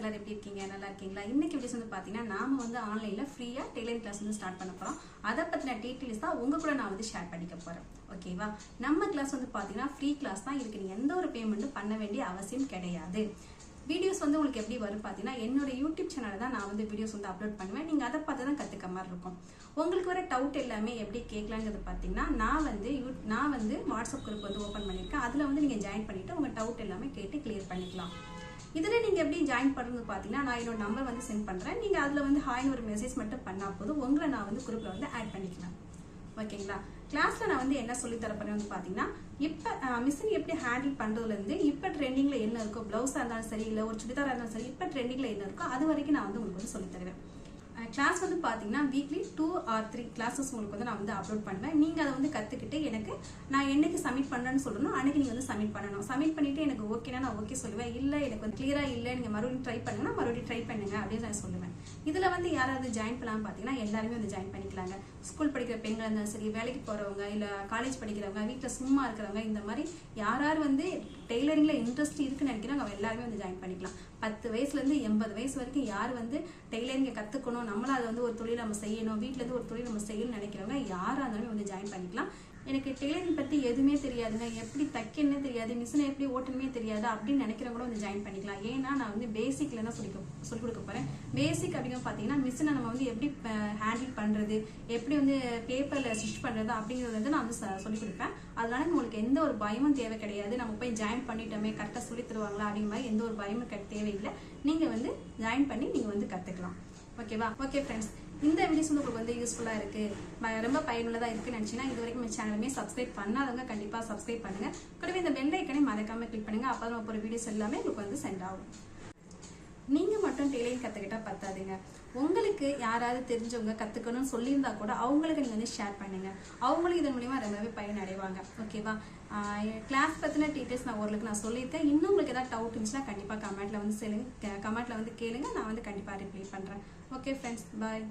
எல்லாரும் எப்படி இருக்கீங்க? நல்லா இருக்கீங்களா? இன்னைக்கு வீடியோஸ் வந்து பார்த்தீங்கன்னா நாம வந்து ஆன்லைனில் ஃப்ரீயாக டெய்லரிங் கிளாஸ் வந்து ஸ்டார்ட் பண்ண போகிறோம் அதை பற்றின டீட்டெயில்ஸ் தான் உங்க கூட நான் வந்து ஷேர் பண்ணிக்க போகிறேன் ஓகேவா நம்ம கிளாஸ் வந்து பார்த்தீங்கன்னா ஃப்ரீ கிளாஸ் தான் இதுக்கு நீங்கள் எந்த ஒரு பேமெண்ட்டும் பண்ண வேண்டிய அவசியம் கிடையாது. வீடியோஸ் வந்து உங்களுக்கு எப்படி வரும் பார்த்தீங்கன்னா என்னோட யூடியூப் சேனலில் தான் நான் வந்து வீடியோஸ் வந்து அப்லோட் பண்ணுவேன். நீங்கள் அதை பார்த்து தான் கற்றுக்க மாதிரி இருக்கும். உங்களுக்கு வர டவுட் எல்லாமே எப்படி கேட்கலாங்கிறது பார்த்தீங்கன்னா நான் வந்து யூ நான் வந்து வாட்ஸ்அப் குரூப் வந்து ஓப்பன் பண்ணியிருக்கேன். அதில் வந்து நீங்கள் ஜாயின் பண்ணிவிட்டு உங்கள் டவுட் எல்லாமே கேட்டு கிளியர் பண்ணிக்கலாம். இதில் நீங்கள் எப்படி ஜாயின் பண்ணுறது பார்த்தீங்கன்னா நான் என்னோட நம்பர் வந்து சென்ட் பண்ணுறேன் நீங்கள் அதில் வந்து ஹாய்னு ஒரு மெசேஜ் மட்டும் பண்ணால் போதும். உங்களை நான் வந்து குரூப்பில் வந்து ஆட் பண்ணிக்கலாம். ஓகேங்களா? கிளாஸில் நான் வந்து என்ன சொல்லி தரப்போறேன் வந்து பார்த்தீங்கன்னா இப்போ மிஷின் எப்படி ஹேண்டில் பண்ணுறதுலேருந்து இப்போ ட்ரெண்டிங்கில் என்ன இருக்கோ ப்ளவுஸாக இருந்தாலும் சரி இல்லை ஒரு சுடிதாராக இருந்தாலும் சரி இப்போ ட்ரெண்டிங்கில் என்ன இருக்கோ அது வரைக்கும் நான் வந்து உங்களுக்கு வந்து சொல்லித்தருவேன் கிளாஸ் வந்து பார்த்தீங்கன்னா weekly two or three classes உங்களுக்கு வந்து நான் வந்து அப்லோட் பண்ணுவேன். நீங்கள் அதை வந்து கற்றுக்கிட்டு எனக்கு நான் என்னைக்கு சப்மிட் பண்ணுறேன்னு சொல்லணும் அன்னைக்கு நீங்கள் வந்து சப்மிட் பண்ணணும். சப்மிட் பண்ணிவிட்டு எனக்கு ஓகேனா நான் ஓகே சொல்லுவேன். இல்லை எனக்கு வந்து கிளியராக இல்லை நீங்கள் மறுபடியும் ட்ரை பண்ணுங்கன்னா மறுபடியும் ட்ரை பண்ணுங்க அப்படின்னு நான் சொல்லுவேன். இதில் வந்து யாராவது ஜாயின் பண்ணலாம்னு பார்த்தீங்கன்னா எல்லாருமே வந்து ஜாயின் பண்ணிக்கலாங்க. ஸ்கூல் படிக்கிற பெண்கள் இருந்தாலும் சரி வேலைக்கு போகிறவங்க இல்லை காலேஜ் படிக்கிறவங்க வீட்டில் சும்மா இருக்கிறவங்க இந்த மாதிரி யார் யார் வந்து டெய்லரிங்கில் இன்ட்ரெஸ்ட் இருக்குன்னு நினைக்கிறாங்க அவங்க எல்லாருமே வந்து ஜாயின் பண்ணிக்கலாம். பத்து வயசுலேருந்து எண்பது வயசு வரைக்கும் யார் வந்து டெய்லரிங்கை கற்றுக்கணும் நம்மளும் அதை வந்து ஒரு தொழில் நம்ம செய்யணும். வீட்டிலேருந்து ஒரு தொழில் நம்ம செய்யணும்னு நினைக்கிறவங்க யாராக இருந்தாலுமே வந்து ஜாயின் பண்ணிக்கலாம். எனக்கு டெய்லரிங் பற்றி எதுவுமே தெரியாதுங்க. எப்படி தைக்கணுமே தெரியாது மிஷினை எப்படி ஓட்டணுமே தெரியாது அப்படின்னு நினைக்கிறவங்களும் வந்து ஜாயின் பண்ணிக்கலாம். ஏன்னா நான் வந்து பேசிக்கில் தான் சொல்லி சொல்லிக் கொடுக்க போகிறேன் பேசிக் அப்படின்னு பார்த்தீங்கன்னா மிஷினை நம்ம வந்து எப்படி ஹேண்டில் பண்ணுறது எப்படி வந்து பேப்பரில் ஸ்டிச் பண்ணுறது அப்படிங்கிறது வந்து நான் வந்து ச- சொல்லிக் கொடுப்பேன். அதனால உங்களுக்கு எந்த ஒரு பயமும் தேவை கிடையாது. நம்ம போய் ஜாயின் பண்ணிட்டோமே கரெக்டாக சொல்லி தருவாங்களா அப்படிங்கிற மாதிரி எந்த ஒரு பயமும் தேவையில்லை. நீங்கள் வந்து ஜாயின் பண்ணி நீங்கள் வந்து கற்றுக்கலாம் ஓகேவா ஓகே ஃப்ரெண்ட்ஸ் இந்த வீடியோஸ் வந்து உங்களுக்கு வந்து யூஸ்ஃபுல்லாக இருக்குது ரொம்ப பயனுள்ளதாக இருக்குன்னு நினச்சிங்கன்னா இது வரைக்கும் என் சேனலுமே சப்ஸ்கிரைப் பண்ணாதவங்க கண்டிப்பாக சப்ஸ்கிரைப் பண்ணுங்க. கூடவே இந்த பெல் ஐக்கனே மறக்காம கிளிக் பண்ணுங்க. அப்போ தான் போகிற வீடியோஸ் எல்லாமே உங்களுக்கு வந்து சென்ட் ஆகும். நீங்கள் மட்டும் டெய்லரிங் கற்றுக்கிட்டால் பத்தாதுங்க. உங்களுக்கு யாராவது தெரிஞ்சவங்க கற்றுக்கணும்னு சொல்லியிருந்தா கூட அவங்களுக்கு நீங்கள் வந்து ஷேர் பண்ணுங்கள் அவங்களும் இதன் மூலிமா ரொம்பவே பயன் அடைவாங்க ஓகேவா கிளாஸ் பற்றின டீட்டெயில்ஸ் நான் ஓரளவுக்கு நான் சொல்லியிருக்கேன். இன்னும் உங்களுக்கு ஏதாவது டவுட் இருந்துச்சுன்னா கண்டிப்பாக கமெண்ட்டில் வந்து சொல்லுங்க. கமெண்ட்டில் வந்து கேளுங்க. நான் வந்து கண்டிப்பாக ரிப்ளை பண்ணுறேன் ஓகே ஃப்ரெண்ட்ஸ் பாய்